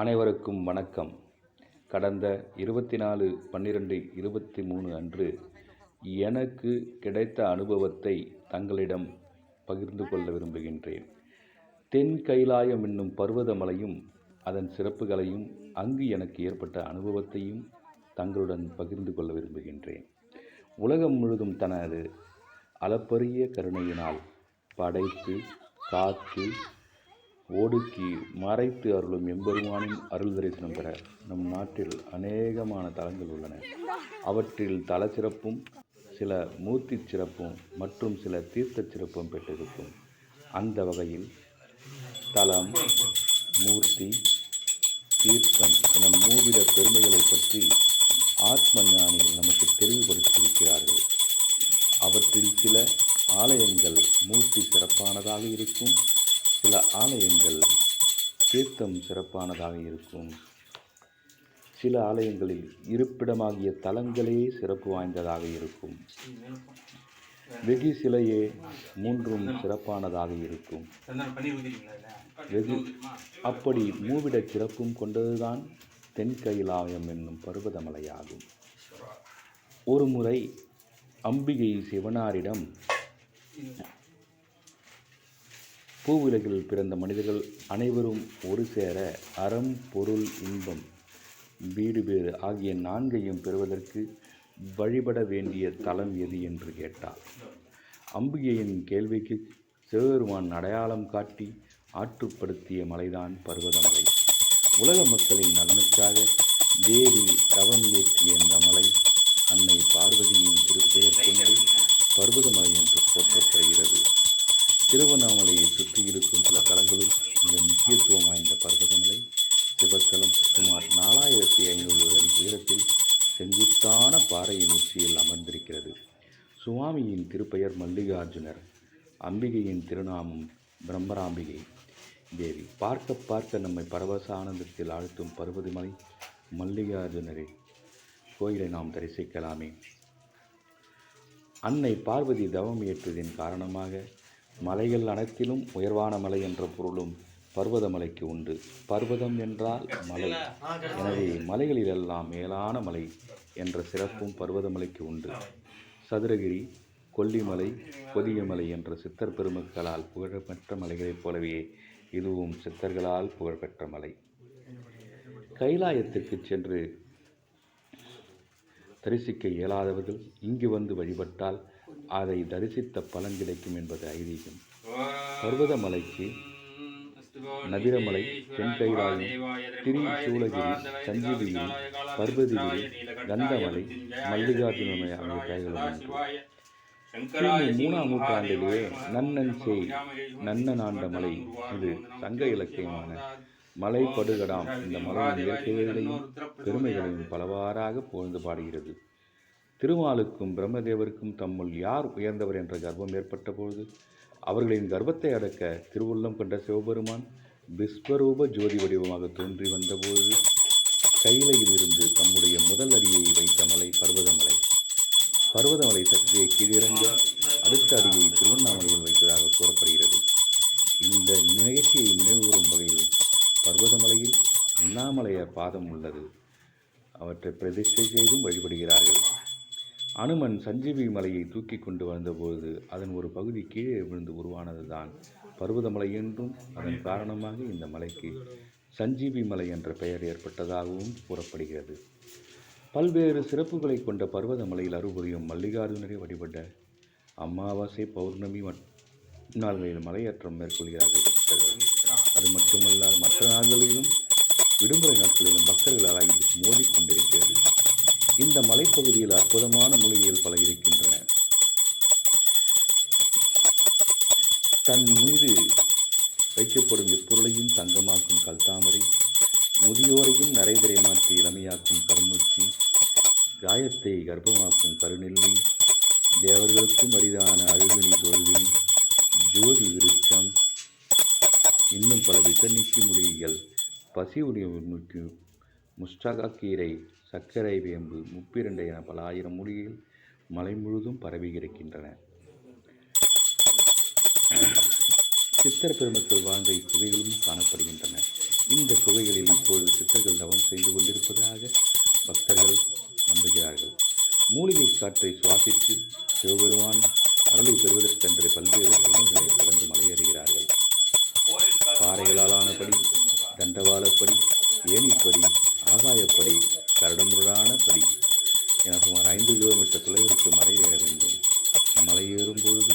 அனைவருக்கும் வணக்கம். கடந்த இருபத்தி நாலு பன்னிரெண்டு இருபத்தி மூணு அன்று எனக்கு கிடைத்த அனுபவத்தை தங்களிடம் பகிர்ந்து கொள்ள விரும்புகின்றேன். தென் கைலாயம் என்னும் பர்வதமலையும் அதன் சிறப்புகளையும் அங்கு எனக்கு ஏற்பட்ட அனுபவத்தையும் தங்களுடன் பகிர்ந்து கொள்ள விரும்புகின்றேன். உலகம் முழுதும் தனது அளப்பரிய கருணையினால் படைத்து காத்து ஒடுக்கி மறைத்து அருளும் எம்பெருமானின் அருள் தரிசனம் பெற நம் நாட்டில் அநேகமான தலங்கள் உள்ளன. அவற்றில் தல சிறப்பும் சில மூர்த்தி சிறப்பும் மற்றும் சில தீர்த்த சிறப்பும் பெற்றிருக்கும். அந்த வகையில் தலம் மூர்த்தி தீர்த்தம் என மூவிட பெருமைகளை பற்றி ஆத்ம ஞானிகள் நமக்கு தெளிவுபடுத்தியிருக்கிறார்கள். அவற்றில் சில ஆலயங்கள் மூர்த்தி சிறப்பானதாக இருக்கும். சில ஆலயங்கள் தீர்த்தம் சிறப்பானதாக இருக்கும். சில ஆலயங்களில் இருப்பிடமாகிய தலங்களே சிறப்பு வாய்ந்ததாக இருக்கும். வெகு சிலையே மூன்றும் சிறப்பானதாக இருக்கும். வெகு அப்படி மூவிட சிறப்பும் கொண்டதுதான் தென் கைலாயம் என்னும் பர்வதமலையாகும். ஒரு முறை அம்பிகை சிவனாரிடம் பூவுலகில் பிறந்த மனிதர்கள் அனைவரும் ஒரு சேர அறம் பொருள் இன்பம் வீடு பேறு ஆகிய நான்கையும் பெறுவதற்கு வழிபட வேண்டிய தலம் எது என்று கேட்டார். அம்பிகையின் கேள்விக்கு சிவபெருமான் அடையாளம் காட்டி ஆற்றுப்படுத்திய மலைதான் பர்வதமலை. உலக மக்களின் நலனுக்காக தேவி தவம் இயற்றிய இந்த மலை அன்னை பார்வதியின் திருப்பெயர் கொண்டு பர்வதமலை என்று போற்றப்படுகிறது. திருவண்ணாமலையை சுற்றியிருக்கும் சில தலங்களும் மிக முக்கியத்துவம் வாய்ந்த பர்வதமலை. சிவத்தலம் சுமார் நாலாயிரத்தி ஐநூறு அடி உயரத்தில் செங்குத்தான பாறையின் உச்சியில் அமர்ந்திருக்கிறது. சுவாமியின் திருப்பெயர் மல்லிகார்ஜுனர் அம்பிகையின் திருநாமம் பிரம்மராம்பிகை. தேவி பார்க்க பார்க்க நம்மை பரவச ஆனந்தத்தில் ஆழ்த்தும் பர்வதமலை. மல்லிகார்ஜுனரே கோயிலை நாம் தரிசிக்கலாமே. அன்னை பார்வதி தவம் ஏற்றதின் காரணமாக மலைகள் அனைத்திலும் உயர்வான மலை என்ற பொருளும் பர்வதமலைக்கு உண்டு. பர்வதம் என்றால் மலை. எனவே மலைகளிலெல்லாம் மேலான மலை என்ற சிறப்பும் பர்வதமலைக்கு உண்டு. சதுரகிரி கொல்லிமலை கொதியமலை என்ற சித்தர் பெருமக்களால் புகழ்பெற்ற மலைகளைப் போலவே இதுவும் சித்தர்களால் புகழ்பெற்ற மலை. கைலாயத்திற்கு சென்று தரிசிக்க இயலாதவர்கள் இங்கு வந்து வழிபட்டால் அதை தரிசித்த பலன் கிடைக்கும் என்பது ஐதீகம். பர்வதமலைக்கு நதிரமலை தென்கைலாயம் திரிசூலகிரி சஞ்சீவிகிரி பர்வதிகிரி கந்தமலை மல்லிகார்ஜுனமலை ஆகிய பெயர்களும் மூணாம் நூற்றாண்டிலேயே நன்னன் செய் நன்னன் ஆண்ட மலை இது சங்க இலக்கியமான மலை படுகடாம் இந்த மலையின் இயற்கைகளையும் பெருமைகளையும் பலவாறாக புகழ்ந்து பாடுகிறது. திருமாலுக்கும் பிரம்மதேவருக்கும் தம்முள் யார் உயர்ந்தவர் என்ற கர்வம் ஏற்பட்ட பொழுது அவர்களின் கர்வத்தை அடக்க திருவுள்ளம் கொண்ட சிவபெருமான் விஸ்வரூப ஜோதி வடிவமாக தோன்றி வந்தபோது கைலையில் இருந்து தம்முடைய முதல் அடியை வைத்த மலை பர்வதமலை. பர்வதமலை சற்றே கீழிறங்க அடுத்த அடியை திருவண்ணாமலையில் வைத்ததாக கூறப்படுகிறது. இந்த நிகழ்ச்சியை நினைவுகூறும் வகையில் பர்வதமலையில் அண்ணாமலையார் பாதம் உள்ளது. அவற்றை பிரதிஷ்டை செய்தும் வழிபடுகிறார்கள். அனுமன் சஞ்சீவி மலையை தூக்கி கொண்டு வந்தபோது அதன் ஒரு பகுதி கீழே விழுந்து உருவானது தான் பர்வதமலை என்றும் அதன் காரணமாக இந்த மலைக்கு சஞ்சீவி மலை என்ற பெயர் ஏற்பட்டதாகவும் கூறப்படுகிறது. பல்வேறு சிறப்புகளை கொண்ட பர்வதமலையில் அறுபுரியும் மல்லிகார்ஜுனரை வழிபட்ட அமாவாசை பௌர்ணமி நாள்களில் மலையேற்றம் மேற்கொள்கிறார்கள் பக்தர்கள். அது மட்டுமல்ல மற்ற நாள்களிலும் விடுமுறை நாட்களிலும் பக்தர்கள் அழகி மோதிக்கொண்டிருக்கிறது இந்த மலைப்பகுதியில் அற்புதமான மூலிகைகள் பல இருக்கின்றன. தன் மீது வைக்கப்படும் எப்பொருளையும் தங்கமாக்கும் கல்தாமரை முதியோரையும் நரைதிரை மாற்றி இளமையாக்கும் கருமூச்சி காயத்தை கர்ப்பமாக்கும் கருநெல்லி தேவர்களுக்கும் அரிதான அழுகினி தோல்வி ஜோதி விருட்சம் இன்னும் பல விசநீக்கி மூலிகைகள் பசி உணவுக்கு கீரை சர்க்கரை வேம்பு முப்பிரண்டை என பல ஆயிரம் மூலிகைகள் மலை முழுதும் பரவி கிடக்கின்றன சித்தர் பெருமக்கள் வாழ்ந்த இக்குகைகளும் காணப்படுகின்றன. இந்த குகைகளில் இப்பொழுது சித்தர்கள் தவம் செய்து கொண்டிருப்பதாக பக்தர்கள் நம்புகிறார்கள். மூலிகை காற்றை சுவாசித்து சிவபெருமான் அருளை பெறுவதற்கென்று பல்வேறு குழந்தைகளை கடந்து மலையேறுகிறார்கள். பாறைகளாலானபடி தண்டவாளப்படி ஏணிப்படி ஆகாயப்படி கரடமுரடான படி என சுமார் ஐந்து கிலோமீட்டர் தொலைவிற்கு ஏற வேண்டும். மலையேறும் பொழுது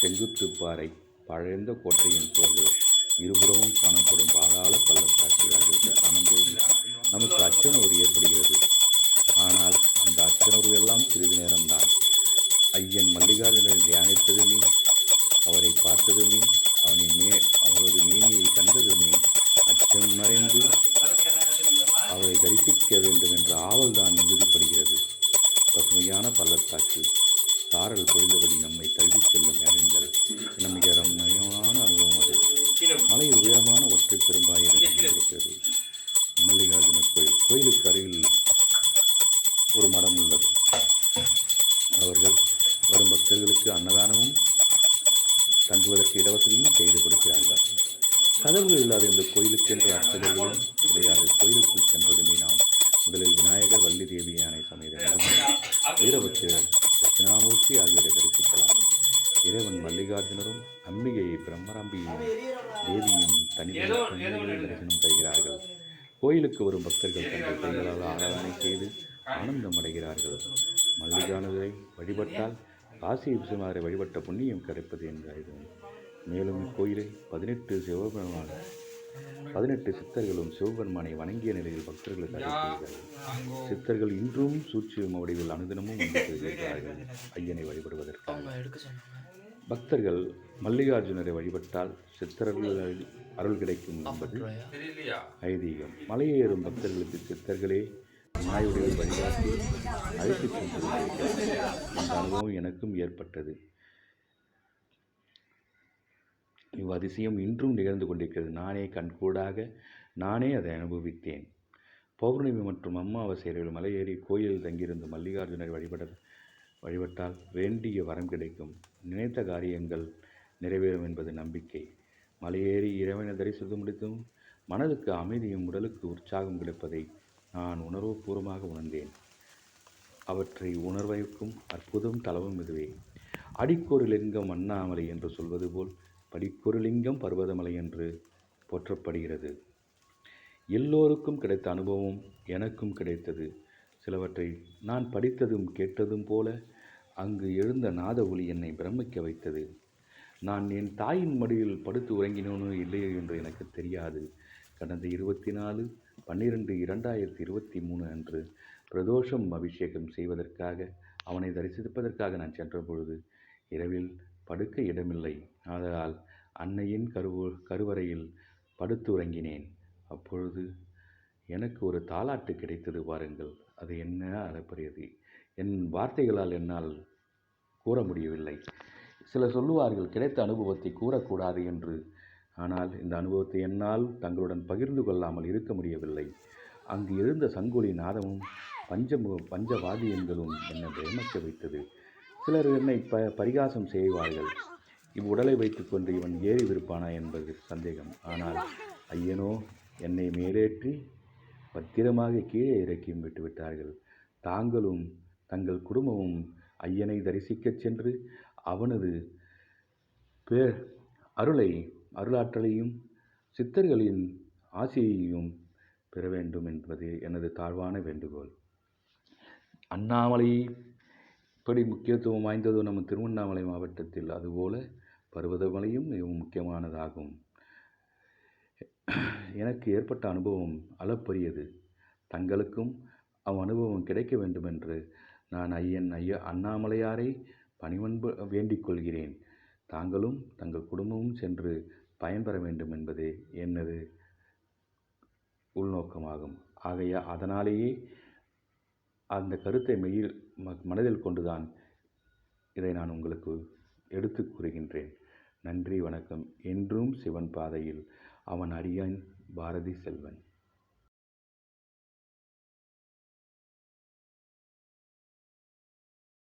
செங்குத்து பாறை பழைந்த கோட்டையின் சோர்கள் இருபுறமும் காணப்படும் பாதாள பள்ளத்தாக்கு ஆகியவற்றை காணும்பொழுது நமக்கு அச்சனூர் ஏற்படுகிறது. ஆனால் அந்த அச்சனூர் எல்லாம் சிறிது நேரம்தான். ஐயன் மல்லிகார்ஜுனனை தியானித்ததுமே அவரை பார்த்ததுமே அவனின் மே அவரது மேனியை கண்டதுமே அச்சம் மறைந்து அவரை தரிசிக்க வேண்டும் என்ற ஆவல்தான் மிகுதிப்படுகிறது. பசுமையான பள்ளத்தாக்கு சாரல் பொழிந்தபடி நம்மை தழுவி செல்லும் மேகங்கள் என மிக அனுபவம் அது. மலையில் உயரமான ஒற்றை பெரும்பாய் இருக்கிறது மல்லிகார்ஜுன கோயில் கோயிலுக்கு அருகில் ஒரு மடம் உள்ளது. அவர்கள் வரும் பக்தர்களுக்கு அன்னதானமும் தங்குவதற்கு இடவசதியும் செய்து கொடுக்கிறார்கள். கதவுகள் இல்லாத இந்த கோயிலுக்கு என்ற அர்ச்சகர்களும் கிடையாது கோயிலுக்குள் சென்றதுமே நாம் முதலில் விநாயகர் வள்ளி தேவி யானை சமேத வீரபத்திரர் தட்சிணாமூர்த்தி ஆகியோரை தரிசிக்கலாம். இறைவன் மல்லிகார்ஜுனரும் அம்பிகை பிரம்மராம்பியும் தேவியும் தனியாக தரிசனம் தருகிறார்கள் கோயிலுக்கு வரும் பக்தர்கள் தங்கள் கைகளால் ஆராதனை செய்து ஆனந்தம் அடைகிறார்கள். மல்லிகானதை வழிபட்டால் காசி விஸ்வநாதரை வழிபட்ட புண்ணியம் கிடைப்பது என்ற மேலும் இக்கோயிலில் பதினெட்டு சிவபெருமான பதினெட்டு சித்தர்களும் சிவபெருமானை வணங்கிய நிலையில் பக்தர்களுக்கு அழைக்கிறார்கள் சித்தர்கள் இன்றும் சூட்சிம வடிவில் அனுதினமும் வந்து செல்கிறார்கள் ஐயனை வழிபடுவதற்காக. பக்தர்கள் மல்லிகார்ஜுனரை வழிபட்டால் சித்தர்கள் அருள் கிடைக்கும் என்பது? ஐதீகம். மலையேறும் பக்தர்களுக்கு சித்தர்களே நாயுடைய வழிகாட்டி அழைத்துச் சென்றிருக்கிறார்கள் இந்த அனுபவம் எனக்கும் ஏற்பட்டது. இவ்வதிசயம் இன்றும் நிகழ்ந்து கொண்டிருக்கிறது. நானே கண்கூடாக நானே அதை அனுபவித்தேன். பௌர்ணமி மற்றும் அம்மாவாசையர்கள் மலையேறி கோயிலில் தங்கியிருந்த மல்லிகார்ஜுனரை வழிபட வழிபட்டால் வேண்டிய வரம் கிடைக்கும். நினைத்த காரியங்கள் நிறைவேறும் என்பது நம்பிக்கை. மலையேறி இறைவனை தரிசித்து முடித்தும் மனதுக்கு அமைதியும் உடலுக்கு உற்சாகம் கிடைப்பதை நான் உணர்வுபூர்வமாக உணர்ந்தேன். அவற்றை உணர்வைக்கும் அற்புதம் தளவும் இதுவே. அடிக்கொரு லிங்கம் அண்ணாமலை என்று சொல்வது போல் படிப்பொருளிங்கம் பர்வதமலை என்று போற்றப்படுகிறது. எல்லோருக்கும் கிடைத்த அனுபவம் எனக்கும் கிடைத்தது. சிலவற்றை நான் படித்ததும் கேட்டதும் போல அங்கு எழுந்த நாத ஒளி என்னை பிரமிக்க வைத்தது. நான் என் தாயின் மடியில் படுத்து உறங்கினோனோ இல்லையோ என்று எனக்கு தெரியாது. கடந்த இருபத்தி நாலு பன்னிரெண்டு இரண்டாயிரத்தி இருபத்தி மூணு அன்று பிரதோஷம் அபிஷேகம் செய்வதற்காக அவனை தரிசிப்பதற்காக நான் சென்ற பொழுது இரவில் படுக்க இடமில்லை. ஆதலால் அன்னையின் கருவு கருவறையில் படுத்து உறங்கினேன் அப்பொழுது எனக்கு ஒரு தாலாட்டு கிடைத்தது பாருங்கள். அது என்ன அளப்பரியது என் வார்த்தைகளால் என்னால் கூற முடியவில்லை. சிலர் சொல்லுவார்கள் கிடைத்த அனுபவத்தை கூறக்கூடாது என்று. ஆனால் இந்த அனுபவத்தை என்னால் தங்களுடன் பகிர்ந்து கொள்ளாமல் இருக்க முடியவில்லை. அங்கு எழுந்த சங்கொலி நாதமும் பஞ்சமு பஞ்சவாதியங்களும் என்னை பிரமிக்க வைத்தது. சிலர் என்னை ப பரிகாசம் செய்வார்கள். இவ்வுடலை வைத்துக்கொண்டு இவன் ஏறி விருப்பானா என்பது சந்தேகம். ஆனால் ஐயனோ என்னை மேலேற்றி பத்திரமாக கீழே இறக்கியும் விட்டுவிட்டார்கள் தாங்களும் தங்கள் குடும்பமும் ஐயனை தரிசிக்கச் சென்று அவனது பேர் அருளை அருளாற்றலையும் சித்தர்களின் ஆசையையும் பெற வேண்டும் என்பது எனது தாழ்வான வேண்டுகோள். அண்ணாமலை இப்படி முக்கியத்துவம் வாய்ந்ததோ நம்ம திருவண்ணாமலை மாவட்டத்தில் அதுபோல பர்வதமலையும் மிகவும் முக்கியமானதாகும். எனக்கு ஏற்பட்ட அனுபவம் அளப்பரியது. தங்களுக்கும் அவ் அனுபவம் கிடைக்க வேண்டுமென்று நான் ஐயன் ஐயா அண்ணாமலையாரை பணிவன்பு வேண்டிக் கொள்கிறேன். தாங்களும் தங்கள் குடும்பமும் சென்று பயன்பெற வேண்டும் என்பதே எனது உள்நோக்கமாகும். ஆகையா அதனாலேயே அந்த கருத்தை மெயில் மனதில் கொண்டுதான் இதை நான் உங்களுக்கு எடுத்து கூறுகின்றேன். நன்றி வணக்கம். என்றும் சிவன் பாதையில் அவன் அடியான் பாரதி செல்வன்.